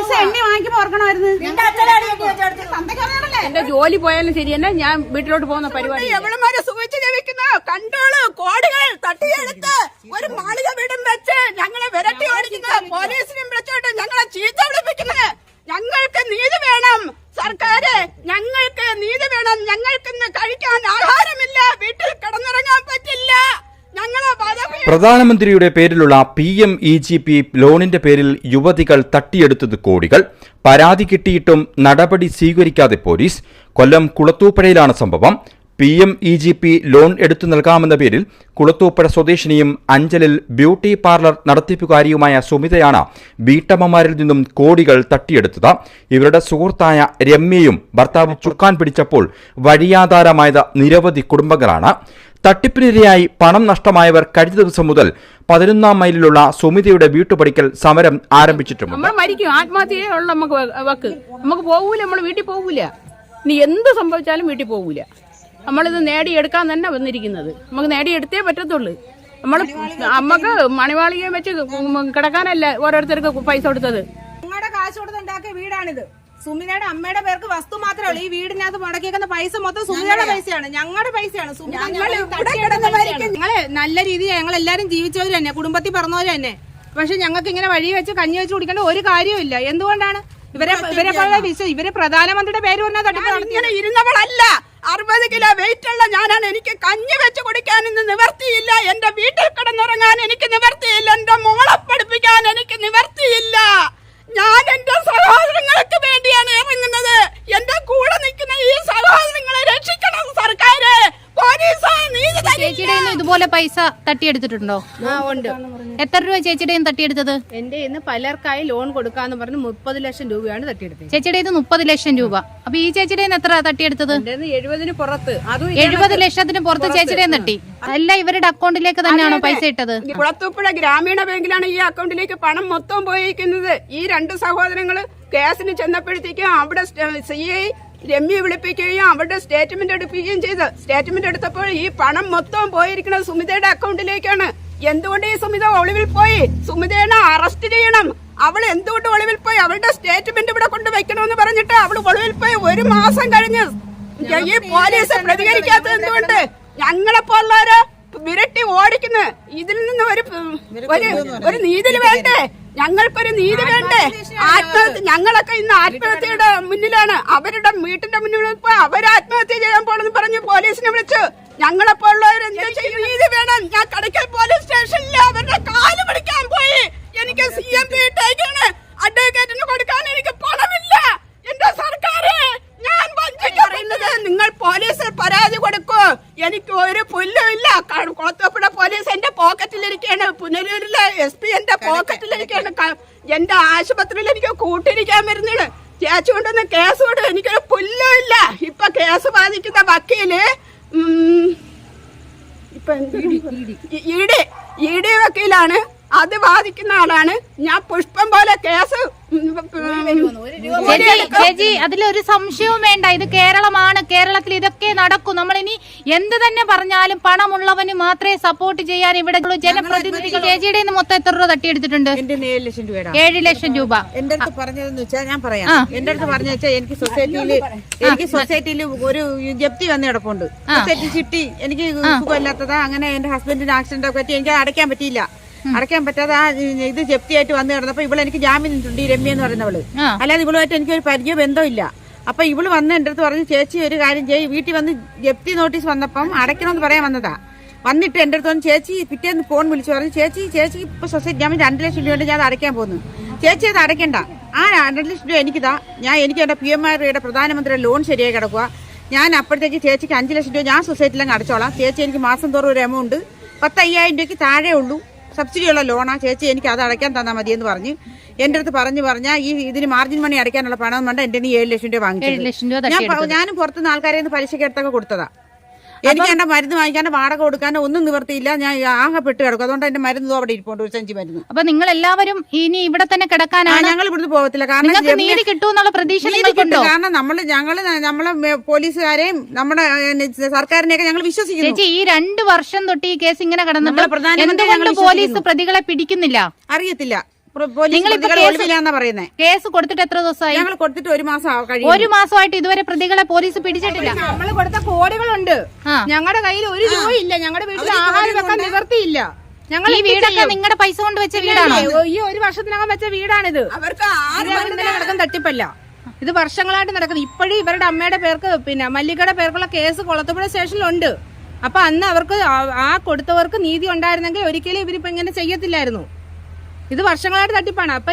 പൈസ എണ്ണി വാങ്ങിക്കുമ്പോ ഓർക്കണമായിരുന്നു. എന്റെ ജോലി പോയാലും ശരി എന്നാ ഞാൻ വീട്ടിലോട്ട് പോകുന്ന പരിപാടി. എവളമാരെ സുഖിച്ച് ജീവിക്കുന്ന കണ്ടോളൂ കോടികൾ തട്ടിയെടുത്ത് ഒരു മാളിക വീടും വെച്ച് ഞങ്ങളെ വിരട്ടി ഓടിക്കുന്ന പോലീസിനെയും വിളിച്ചോട്ട് ഞങ്ങളെ ചീത്ത വിളിപ്പിക്കുന്നത് ഞങ്ങൾക്ക് നീതി വേണം സർക്കാര് ഞങ്ങൾക്ക് നീതി വേണം ഞങ്ങൾക്കിന്ന് കഴിക്കാൻ ആഹാരമില്ല വീട്ടിൽ കിടന്നിറങ്ങാൻ പറ്റില്ല ഞങ്ങളെ വധഭീ- പ്രധാനമന്ത്രിയുടെ പേരിലുള്ള P M E G P ലോണിന്റെ പേരിൽ യുവതികൾ തട്ടിയെടുത്തത് കോടികൾ. പരാതി കിട്ടിയിട്ടും നടപടി സ്വീകരിക്കാതെ പോലീസ്. കൊല്ലം കുളത്തൂപ്പുഴയിലാണ് സംഭവം. P M E G P loan എടുത്തു നൽകാമെന്ന പേരിൽ കുളത്തൂപ്പുഴ സ്വദേശിനിയും അഞ്ചലിൽ ബ്യൂട്ടി പാർലർ നടത്തിപ്പുകാരിയുമായ സുമിതയാണ് വീട്ടമ്മമാരിൽ നിന്നും കോടികൾ തട്ടിയെടുത്തത്. ഇവരുടെ സുഹൃത്തായ രമ്യയും ഭർത്താവ് ചുക്കാൻ പിടിച്ചപ്പോൾ വഴിയാധാരമായത് നിരവധി കുടുംബങ്ങളാണ്. തട്ടിപ്പിനിരയായി പണം നഷ്ടമായവർ കഴിഞ്ഞ ദിവസം മുതൽ പതിനൊന്നാം മൈലിലുള്ള സുമിതയുടെ വീട്ടുപടിക്കൽ സമരം ആരംഭിച്ചിട്ടുണ്ട് നമ്മൾ മരിക്കും. നമുക്ക് വെക്ക്. നമുക്ക് പോകൂല നമ്മൾ വീട്ടിൽ പോകൂല ഇനി എന്ത് സംഭവിച്ചാലും വീട്ടിൽ പോകൂല നമ്മളിത് നേടിയെടുക്കാൻ തന്നെ വന്നിരിക്കുന്നത്. നമുക്ക് നേടിയെടുത്തേ പറ്റത്തുള്ളൂ. നമ്മൾ നമുക്ക് മണിവാളിയെ വെച്ച് കിടക്കാനല്ല ഓരോരുത്തർക്ക് പൈസ കൊടുത്തത്. നിങ്ങളുടെ കാശ് കൊടുത്തുണ്ടാക്കിയ വീടാണിത്. സുമിതയുടെ അമ്മയുടെ പേർക്ക് വസ്തു മാത്രമേ ഉള്ളൂ. ഈ വീടിനകത്ത് മുടക്കിയേക്കുന്ന പൈസ മൊത്തം സുമിതയുടെ പൈസയാണ്. ഞങ്ങളുടെ പൈസയാണ്. സുമിത ഞങ്ങളെ നല്ല രീതിയിൽ ഞങ്ങൾ എല്ലാരും ജീവിച്ചവര് തന്നെ കുടുംബത്തിൽ പറഞ്ഞവര് തന്നെ. പക്ഷെ ഞങ്ങൾക്ക് ഇങ്ങനെ വഴി വെച്ച് കഞ്ഞി വെച്ച് കുടിക്കേണ്ട ഒരു കാര്യമില്ല എന്തുകൊണ്ടാണ്? ഇവരെ ഇവരെ പോലെ വിശ്വ ഇവരെ പ്രധാനമന്ത്രിയുടെ പേര് പറഞ്ഞാൽ തട്ടിപ്പ് ഇങ്ങനെ ഇരുന്നവളല്ല. അറുപത് കിലോ വെയിറ്റ് ഉള്ള ഞാനാണ്. എനിക്ക് കഞ്ഞി വെച്ച് കുടിക്കാൻ ഇന്ന് നിവർത്തിയില്ല. എന്റെ വീട്ടിൽ കിടന്നുറങ്ങാൻ എനിക്ക് നിവർത്തിയില്ല. എന്റെ മോളെ പഠിപ്പിക്കാൻ എനിക്ക് നിവർത്തിയില്ല ഞാൻ എന്റെ സഹോദരങ്ങൾക്ക് വേണ്ടിയാണ് ഇറങ്ങുന്നത് എന്റെ കൂടെ നിൽക്കുന്ന ഈ സഹോദരങ്ങളെ രക്ഷിക്കണം സർക്കാര് പോലീസ് നീതി തരില്ല. ചേച്ചിയുടെ കയ്യിൽ നിന്ന് ഇതുപോലെ പൈസ തട്ടിയെടുത്തിട്ടുണ്ടോ? ആ ഉണ്ട്. എത്ര രൂപ ചേച്ചിയുടെയും തട്ടിയെടുത്തത്? എന്റെ ഇന്ന് പലർക്കായി ലോൺ കൊടുക്കാന്ന് പറഞ്ഞ് മുപ്പത് ലക്ഷം രൂപയാണ് തട്ടിയെടുത്തത്. ചേച്ചിയുടെ ഇത് മുപ്പത് ലക്ഷം രൂപ. അപ്പൊ ഈ ചേച്ചിയുടെ എത്ര തട്ടിയെടുത്തത്? എഴുപതിന് പുറത്ത്. അതും എഴുപത് ലക്ഷത്തിന് പുറത്ത് ചേച്ചിയുടെയും തട്ടി. അല്ല ഇവരുടെ അക്കൗണ്ടിലേക്ക് തന്നെയാണോ പൈസ ഇട്ടത്? കുളത്തൂപ്പുഴ ഗ്രാമീണ ബാങ്കിലാണ് ഈ അക്കൗണ്ടിലേക്ക് പണം മൊത്തം പോയിരിക്കുന്നത്. ഈ രണ്ട് സഹോദരങ്ങൾ കേസിന് ചെന്നപ്പോഴത്തേക്കും അവിടെ സി ഐ രമ്യ വിളിപ്പിക്കുകയും അവരുടെ സ്റ്റേറ്റ്മെന്റ് എടുപ്പിക്കുകയും ചെയ്ത്. സ്റ്റേറ്റ്മെന്റ് എടുത്തപ്പോൾ ഈ പണം മൊത്തം പോയിരിക്കുന്നത് സുമിതയുടെ അക്കൗണ്ടിലേക്കാണ്. എന്തുകൊണ്ട് ഈ സുമിത ഒളിവിൽ പോയി? സുമിതയെ അറസ്റ്റ് ചെയ്യണം. അവൾ എന്തുകൊണ്ട് ഒളിവിൽ പോയി? അവളുടെ സ്റ്റേറ്റ്മെന്റ് ഇവിടെ കൊണ്ട് വെക്കണമെന്ന് പറഞ്ഞിട്ട് അവൾ ഒളിവിൽ പോയി ഒരു മാസം കഴിഞ്ഞ്. ഈ പോലീസ് പ്രതികരിക്കാത്തത് എന്തുകൊണ്ട്? ഞങ്ങളെ പോലുള്ളവര് വിരട്ടി ഓടിക്കുന്നു. ഇതിൽ നിന്ന് ഒരു ഒരു നീതി വേണ്ടേ? ഞങ്ങൾക്കൊരു നീതി വേണ്ടേ? ആത്മഹത്യ ഞങ്ങളൊക്കെ ഇന്ന് ആത്മഹത്യയുടെ മുന്നിലാണ്. അവരുടെ വീട്ടിന്റെ മുന്നിൽ പോയി അവർ ആത്മഹത്യ ചെയ്യാൻ പോണെന്ന് പറഞ്ഞ് പോലീസിനെ വിളിച്ചു. ഞങ്ങളെ പോലുള്ളവർ എന്താ ചെയ്യും? നീതി വേണം. ഞാൻ കടയ്ക്കൽ പോലീസ് സ്റ്റേഷനിൽ അവരുടെ കാൽ പിടിക്കാൻ പോയി. എനിക്ക് സി എം പി ഇട്ടേക്കാണ്. അഡ്വക്കേറ്റിന് കൊടുക്കാൻ എനിക്ക് പണമില്ല. എന്റെ സർക്കാരെ ഞാൻ വഞ്ചിക്കപ്പെടുന്നത് നിങ്ങൾ പോലീസിൽ പരാതി കൊടുക്കൂ എനിക്ക് ഒരു പുല്ലും ഇല്ല. ക- കുളത്തൂപ്പുഴ പോലീസ് എന്റെ പോക്കറ്റിലിരിക്കുകയാണ് പുനലൂരിലെ എസ് പി എന്റെ പോക്കറ്റിലിരിക്കുകയാണ് എന്റെ ആശുപത്രിയിൽ എനിക്ക് കൂട്ടിരിക്കാൻ വരുന്നത് ചേച്ചി കൊണ്ടുവന്ന് കേസ് കൊണ്ട് എനിക്കൊരു പുല്ലും ഇല്ല. ഇപ്പൊ കേസ് ബാധിക്കുന്ന വക്കീൽ ഇപ്പൊ ഇടി ഇടി വക്കീലാണ്. അത് ബാധിക്കുന്ന ആളാണ്. ഞാൻ പുഷ്പം പോലെ കേസ് ചേച്ചി അതിലൊരു സംശയവും വേണ്ട. ഇത് കേരളമാണ് കേരളത്തിൽ ഇതൊക്കെ നടക്കും. നമ്മൾ ഇനി എന്ത് തന്നെ പറഞ്ഞാലും പണമുള്ളവന് മാത്രമേ സപ്പോർട്ട് ചെയ്യാൻ ഇവിടെ. ജനപ്രതിനിധികൾ ചേച്ചിയുടെ നിന്ന് മൊത്തം എത്ര രൂപ തട്ടിയെടുത്തിട്ടുണ്ട്? ഏഴ് ലക്ഷം രൂപ. എന്റെ അടുത്ത് പറഞ്ഞതെന്ന് വെച്ചാൽ ഞാൻ പറയാം. എന്റെ അടുത്ത് പറഞ്ഞു വെച്ചാൽ എനിക്ക് സൊസൈറ്റിയിൽ എനിക്ക് സൊസൈറ്റിയിൽ ഒരു ജപ്തി വന്ന് കിടപ്പുണ്ട്. സൊസൈറ്റി ചിട്ടി എനിക്ക് സുഖമില്ലാത്തതാ അങ്ങനെ എന്റെ ഹസ്ബൻഡിന് ആക്സിഡന്റ് ഒക്കെ പറ്റി എനിക്ക് അത് അടയ്ക്കാൻ പറ്റിയില്ല. അടയ്ക്കാൻ പറ്റാതെ ആ ഇത് ജപ്തിയായിട്ട് വന്നു കിടന്നപ്പോ ഇവിടെ എനിക്ക് ജാമ്യം നിന്നിട്ടുണ്ട് ഈ രമ്യ എന്ന് പറയുന്നവൾ. അല്ലാതെ ഇവളുമായിട്ട് എനിക്കൊരു പരിചയ ബന്ധമില്ല അപ്പൊ ഇവൾ വന്ന എന്റെ അടുത്ത് പറഞ്ഞു ചേച്ചി ഒരു കാര്യം ചെയ്യും വീട്ടിൽ വന്ന് ജപ്തി നോട്ടീസ് വന്നപ്പം അടയ്ക്കണമെന്ന് പറയാൻ വന്നതാ. വന്നിട്ട് എന്റെ അടുത്ത് വന്ന് ചേച്ചി പിറ്റേന്ന് ഫോൺ വിളിച്ചു പറഞ്ഞു ചേച്ചി ചേച്ചി ഇപ്പൊ സൊസൈറ്റി ഞാൻ രണ്ട് ലക്ഷം രൂപ ഞാൻ അടയ്ക്കാൻ പോകുന്നു. ചേച്ചി അത് അടയ്ക്കണ്ട. ആ രണ്ട് ലക്ഷം രൂപ എനിക്കിതാ. ഞാൻ എനിക്ക് എന്റെ പി എം ആർ പ്രധാനമന്ത്രിയുടെ ലോൺ ശരിയായി കിടക്കുക ഞാൻ അപ്പോഴത്തേക്ക് ചേച്ചിക്ക് അഞ്ച് ലക്ഷം രൂപ ഞാൻ സൊസൈറ്റിയിലങ്ങ് അടച്ചോളാം. ചേച്ചി എനിക്ക് മാസം തോറും ഒരു എമൗണ്ട് പത്തയ്യായിരം രൂപയ്ക്ക് താഴെ ഉള്ളൂ സബ്സിഡിയുള്ള ലോണാ ചേച്ചി എനിക്ക് അത് അടയ്ക്കാൻ തന്നാൽ മതി എന്ന് പറഞ്ഞ് എന്റെ അടുത്ത് പറഞ്ഞു പറഞ്ഞാൽ ഈ ഇതിന് മാർജിൻ മണി അടയ്ക്കാനുള്ള പണം കൊണ്ട് എന്റെ ഏഴ് ലക്ഷം രൂപ വാങ്ങിച്ചു ഞാൻ. ഞാനും പുറത്തുനിന്ന് ആൾക്കാരെ പലിശയ്ക്ക് എടുത്തൊക്കെ കൊടുത്തതാ എനിക്ക് എന്റെ മരുന്ന് വാങ്ങിക്കാനോ വാടക കൊടുക്കാനോ ഒന്നും നിവർത്തിയില്ല. ഞാൻ ആകെ പെട്ട് കിടക്കും. അതുകൊണ്ട് എന്റെ മരുന്ന് അവിടെ ഇരിപ്പുണ്ട് ഒരു സഞ്ചി മരുന്ന്. അപ്പൊ നിങ്ങൾ എല്ലാവരും ഇനി ഇവിടെ തന്നെ കിടക്കാനാണ് ഞങ്ങൾ ഇവിടുന്ന് പോകത്തില്ല. കാരണം നീതി കിട്ടുമെന്നുള്ള പ്രതീക്ഷ. കാരണം നമ്മൾ ഞങ്ങൾ നമ്മളെ പോലീസുകാരെയും നമ്മുടെ സർക്കാരിനെയൊക്കെ ഞങ്ങൾ വിശ്വസിക്കുന്നു. ചേച്ചി ഈ രണ്ട് വർഷം തൊട്ട് ഈ കേസ് ഇങ്ങനെ കിടന്നിട്ട് എന്തുകൊണ്ട് ഞങ്ങൾ പോലീസ് പ്രതികളെ പിടിക്കുന്നില്ല? അറിയത്തില്ല. കേസ് ഒളിവിലാന്നാ പറയുന്നേ. കേസ് കൊടുത്തിട്ട് എത്ര ദിവസമായി? ഞങ്ങൾ കൊടുത്തിട്ട് ഒരു മാസം ഒരു മാസമായിട്ട് ഇതുവരെ പ്രതികളെ പോലീസ് പിടിച്ചിട്ടില്ല. നമ്മൾ കൊടുത്ത കോടികളുണ്ട്. ഞങ്ങളുടെ കയ്യിൽ ഒരു രൂപയില്ല ഞങ്ങളുടെ വീട്ടിൽ ആഹാരം വെക്കാൻ നിവർത്തിയില്ല. ഞങ്ങൾ ഈ വീടൊക്കെ നിങ്ങളുടെ പൈസ കൊണ്ട് വെച്ച വീടാണോ? ഈ ഒരു വർഷത്തിനകം വെച്ച വീടാണിത്. അവർക്ക് ആരും തട്ടിപ്പല്ല. ഇത് വർഷങ്ങളായിട്ട് നടക്കുന്നത് ഇപ്പോഴും ഇവരുടെ അമ്മയുടെ പേർക്ക് പിന്നെ മല്ലികയുടെ പേർക്കുള്ള കേസ് കൊളത്തുപുഴ സ്റ്റേഷനിലുണ്ട്. അപ്പൊ അന്ന് അവർക്ക് ആ- ആ കൊടുത്തവർക്ക് നീതി ഉണ്ടായിരുന്നെങ്കിൽ ഒരിക്കലും ഇവരിപ്പോ ഇങ്ങനെ ചെയ്യത്തില്ലായിരുന്നു. ഇത് വർഷങ്ങളായിട്ട് തട്ടിപ്പാണ്. അപ്പൊ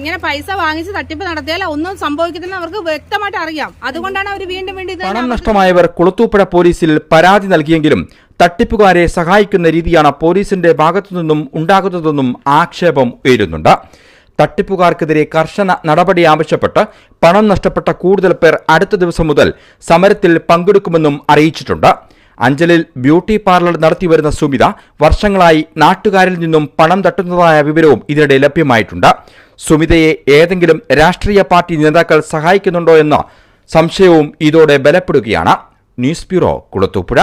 ഇങ്ങനെ പൈസ വാങ്ങിച്ച് തട്ടിപ്പ് നടത്തിയാൽ ഒന്നും സംഭവിക്കത്തില്ലെന്ന് അവർക്ക് വ്യക്തമായിട്ട് അറിയാം. അതുകൊണ്ടാണ് അവർ വീണ്ടും വീണ്ടും പണം നഷ്ടമായവർ കുളത്തൂപ്പുഴ പോലീസിൽ പരാതി നൽകിയെങ്കിലും തട്ടിപ്പുകാരെ സഹായിക്കുന്ന രീതിയാണ് പോലീസിന്റെ ഭാഗത്തുനിന്നും ഉണ്ടാകുന്നതെന്നും ആക്ഷേപം ഉയരുന്നുണ്ട്. തട്ടിപ്പുകാർക്കെതിരെ കർശന നടപടി ആവശ്യപ്പെട്ട് പണം നഷ്ടപ്പെട്ട കൂടുതൽ പേർ അടുത്ത ദിവസം മുതൽ സമരത്തിൽ പങ്കെടുക്കുമെന്നും അറിയിച്ചിട്ടുണ്ട്. അഞ്ചലിൽ ബ്യൂട്ടി പാർലർ നടത്തിവരുന്ന സുമിത വർഷങ്ങളായി നാട്ടുകാരിൽ നിന്നും പണം തട്ടുന്നതായ വിവരവും ഇതിനിടെ ലഭ്യമായിട്ടുണ്ട്. സുമിതയെ ഏതെങ്കിലും രാഷ്ട്രീയ പാർട്ടി നേതാക്കൾ സഹായിക്കുന്നുണ്ടോ എന്ന സംശയവും ഇതോടെ ബലപ്പെടുകയാണ്. News bureau Kulathupuzha.